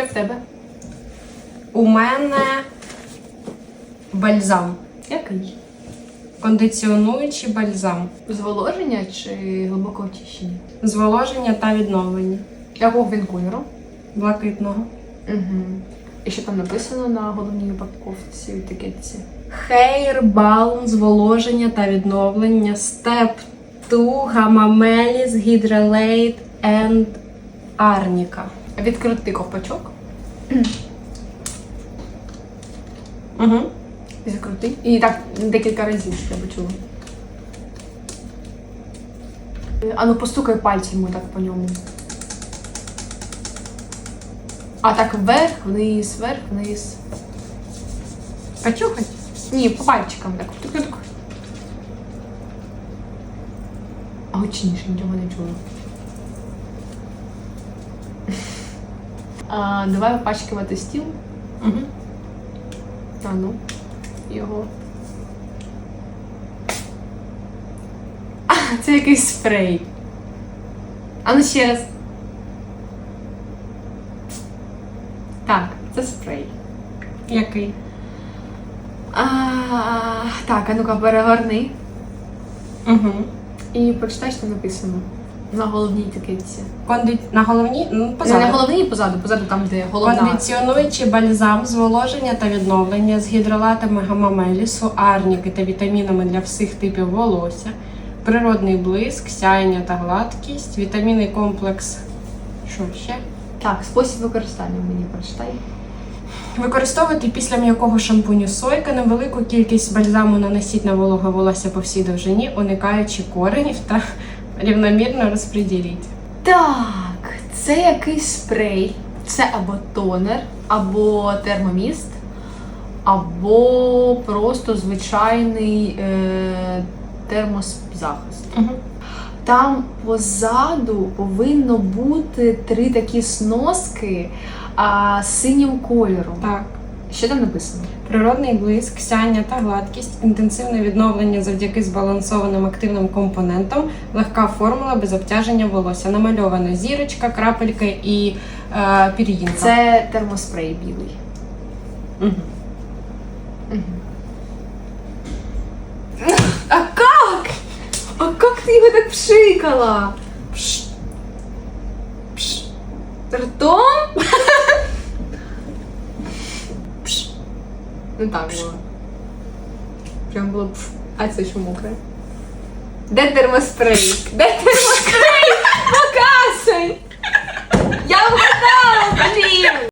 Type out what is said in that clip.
Що в тебе? У мене бальзам. Який? Кондиціонуючий бальзам. Зволоження чи глибоке очищення? Зволоження та відновлення. Якого він кольору? Блакитного. Угу. І що там написано на головній упаковці етикетці? Hair Balm, зволоження та відновлення. Step 2, Гамамеліс, Гідролейт and Арніка. Відкритий ковпачок. Угу. Закрутий. І так декілька разів я би чула. А ну постукай пальцями так по ньому. А так вверх, вниз, вверх, вниз. Почухать? Ні, по пальчикам так. Тук-тук. А гучніше нічого не чую. А, давай опачкувати стіл. Угу. А ну, його. А, це якийсь спрей. А ну ще раз. Так, це спрей. Який? А, так, а ну-ка перегорни. Угу. І прочитай, що написано. На головній етикетці. Конди... На головній? Ну, Не на головній, позаду, позаду там, де головна. Кондиціонуючий бальзам, зволоження та відновлення з гідролатами гамамелісу, арніки та вітамінами для всіх типів волосся, природний блиск, сяєння та гладкість, вітамінний комплекс. Що ще? Так, спосіб використання мені прочитай. Використовувати після м'якого шампуню сойка невелику кількість бальзаму наносіть на вологе волосся по всій довжині, уникаючи коренів та рівномірно розподіліть. Так, це якийсь спрей. Це або тонер, або термоміст, або просто звичайний е, термозахист. Угу. Там позаду повинно бути три такі сноски а, синім кольором. Так. Що там написано? Природний блиск, сяння та гладкість, інтенсивне відновлення завдяки збалансованим активним компонентам, легка формула без обтяження волосся, намальована зірочка, крапельки і е, пір'їнка. Це термоспрей білий. Мгм. А как? А как ты его так пшикала? Пш. Пш. Ртом? Ну так було. Прям було б. А це що мокре? Де термоспрей? Де термоспрей?